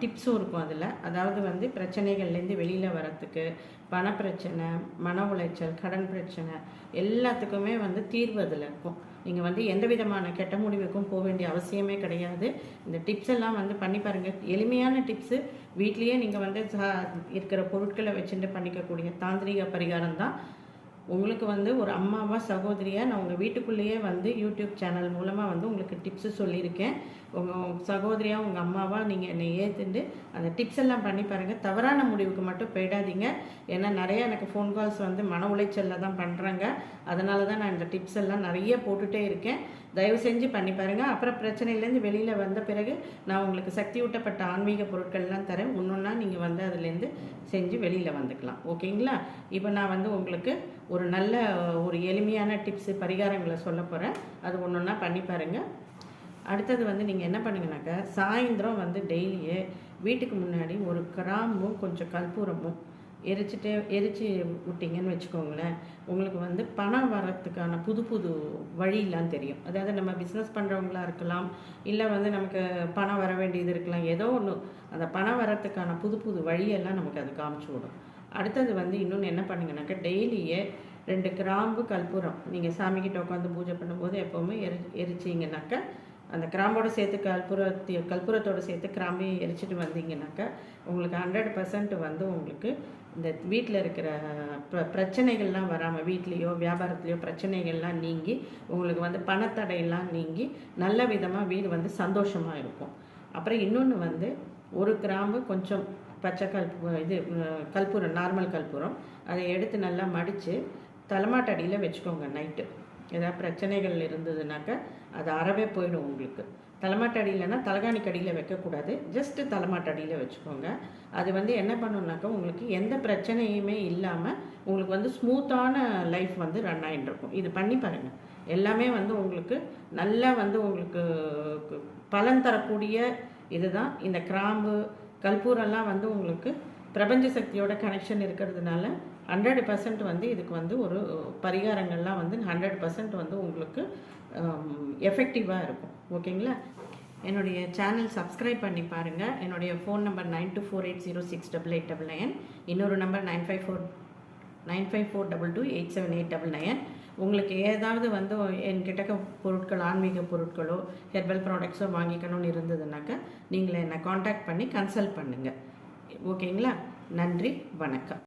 டிப்ஸும் இருக்கும் அதில். அதாவது வந்து பிரச்சனைகள்லேருந்து வெளியில் வரத்துக்கு பணப்பிரச்சனை மன உளைச்சல் கடன் பிரச்சனை எல்லாத்துக்குமே வந்து தீர்வு அதில் இருக்கும். நீங்கள் வந்து எந்த விதமான கெட்ட முடிவுக்கும் போக வேண்டிய அவசியமே கிடையாது. இந்த டிப்ஸ் எல்லாம் வந்து பண்ணி பாருங்கள் எளிமையான டிப்ஸு வீட்லேயே நீங்கள் வந்து சா- இருக்கிற பொருட்களை வச்சுட்டு பண்ணிக்கக்கூடிய தாந்திரிக பரிகாரம் தான் உங்களுக்கு வந்து ஒரு அம்மாவா சகோதரியாக நான் உங்கள் வீட்டுக்குள்ளேயே வந்து யூடியூப் சேனல் மூலமாக வந்து உங்களுக்கு டிப்ஸு சொல்லியிருக்கேன். உங்கள் சகோதரியாக உங்கள் அம்மாவாக நீங்கள் என்னை ஏற்றுண்டு அந்த டிப்ஸ் எல்லாம் பண்ணி பாருங்கள் தவறான முடிவுக்கு மட்டும் போயிடாதீங்க. ஏன்னா நிறையா எனக்கு ஃபோன் கால்ஸ் வந்து மன உளைச்சலில் தான் பண்ணுறாங்க அதனால தான் நான் இந்த டிப்ஸ் எல்லாம் நிறைய போட்டுகிட்டே இருக்கேன். தயவு செஞ்சு பண்ணி பாருங்கள் அப்புறம் பிரச்சனையிலேருந்து வெளியில் வந்த பிறகு நான் உங்களுக்கு சக்தி ஊட்டப்பட்ட ஆன்மீக பொருட்கள்லாம் தரேன். ஒன்றுன்னா நீங்கள் வந்து அதுலேருந்து செஞ்சு வெளியில் வந்துக்கலாம். ஓகேங்களா? இப்போ நான் வந்து உங்களுக்கு ஒரு நல்ல ஒரு எளிமையான டிப்ஸு பரிகாரங்களை சொல்ல போகிறேன் அது ஒன்று ஒன்றா பண்ணி பாருங்கள் அடுத்தது வந்து நீங்கள் என்ன பண்ணுங்கனாக்கா சாயந்தரம் வந்து டெய்லியே வீட்டுக்கு முன்னாடி ஒரு கிராம்பும் கொஞ்சம் கற்பூரமும் எரிச்சிட்டே எரிச்சு விட்டீங்கன்னு வச்சுக்கோங்களேன் உங்களுக்கு வந்து பணம் வரத்துக்கான புது புது வழியெல்லாம் தெரியும். அதாவது நம்ம பிஸ்னஸ் பண்ணுறவங்களா இருக்கலாம் இல்லை வந்து நமக்கு பணம் வர வேண்டியது இருக்கலாம் ஏதோ ஒன்று அந்த பணம் வரத்துக்கான புது புது வழியெல்லாம் நமக்கு அது காமிச்சு விடும். அடுத்தது வந்து இன்னொன்று என்ன பண்ணுங்கனாக்கா டெய்லியே ரெண்டு கிராம்பு கற்பூரம். நீங்கள் சாமிக்கிட்ட உட்காந்து பூஜை பண்ணும்போது எப்போவுமே எரி எரிச்சிங்கனாக்கா அந்த கிராம்போடு சேர்த்து கற்பூரத்தி கற்பூரத்தோட சேர்த்து கிராம்பையும் எரிச்சிட்டு வந்தீங்கன்னாக்கா உங்களுக்கு ஹண்ட்ரட் பர்சன்ட் வந்து உங்களுக்கு இந்த வீட்டில் இருக்கிற பிர பிரச்சனைகள்லாம் வராமல் வீட்லேயோ வியாபாரத்துலேயோ பிரச்சனைகள்லாம் நீங்கி உங்களுக்கு வந்து பணத்தடையெல்லாம் நீங்கி நல்ல விதமாக வீடு வந்து சந்தோஷமாக இருக்கும். அப்புறம் இன்னொன்று வந்து ஒரு கிராம்பு கொஞ்சம் பச்சை கல்பு இது கற்பூரம் நார்மல் கற்பூரம் அதை எடுத்து நல்லா மடித்து தலைமாட்டடியில் வச்சுக்கோங்க நைட்டு ஏதாவது பிரச்சனைகள் இருந்ததுனாக்கா அது அறவே போயிடும் உங்களுக்கு. தலைமாட்டடியிலனா தலகாணிக்கடியில் வைக்கக்கூடாது. ஜஸ்ட்டு தலைமாட்டடியில் வச்சுக்கோங்க. அது வந்து என்ன பண்ணுனாக்கா உங்களுக்கு எந்த பிரச்சனையுமே இல்லாமல் உங்களுக்கு வந்து ஸ்மூத்தான லைஃப் வந்து ரன் ஆகிட்டு இருக்கும். இது பண்ணி பாருங்கள் எல்லாமே வந்து உங்களுக்கு நல்லா வந்து உங்களுக்கு பலன் தரக்கூடிய இதுதான். இந்த கிராம்பு கற்பூரம்லாம் வந்து உங்களுக்கு பிரபஞ்ச சக்தியோட கனெக்ஷன் இருக்கிறதுனால ஹண்ட்ரட் பர்சன்ட் வந்து இதுக்கு வந்து ஒரு பரிகாரங்கள்லாம் வந்து ஹண்ட்ரட் பர்சன்ட் வந்து உங்களுக்கு um, எஃபெக்டிவாக இருக்கும். ஓகேங்களா? என்னுடைய சேனல் சப்ஸ்கிரைப் பண்ணி பாருங்கள் என்னுடைய phone number nine two four eight zero six double eight double nine இன்னொரு number nine five four nine five four double two eight seven eight double nine உங்களுக்கு ஏதாவது வந்து என்கிட்ட பொருட்கள் ஆன்மீக பொருட்களோ ஹெர்பல் ப்ராடக்ட்ஸோ வாங்கிக்கணும்னு இருந்ததுனாக்கா நீங்கள் என்னை காண்டாக்ட் பண்ணி கன்சல்ட் பண்ணுங்கள் ஓகேங்களா? நன்றி வணக்கம்.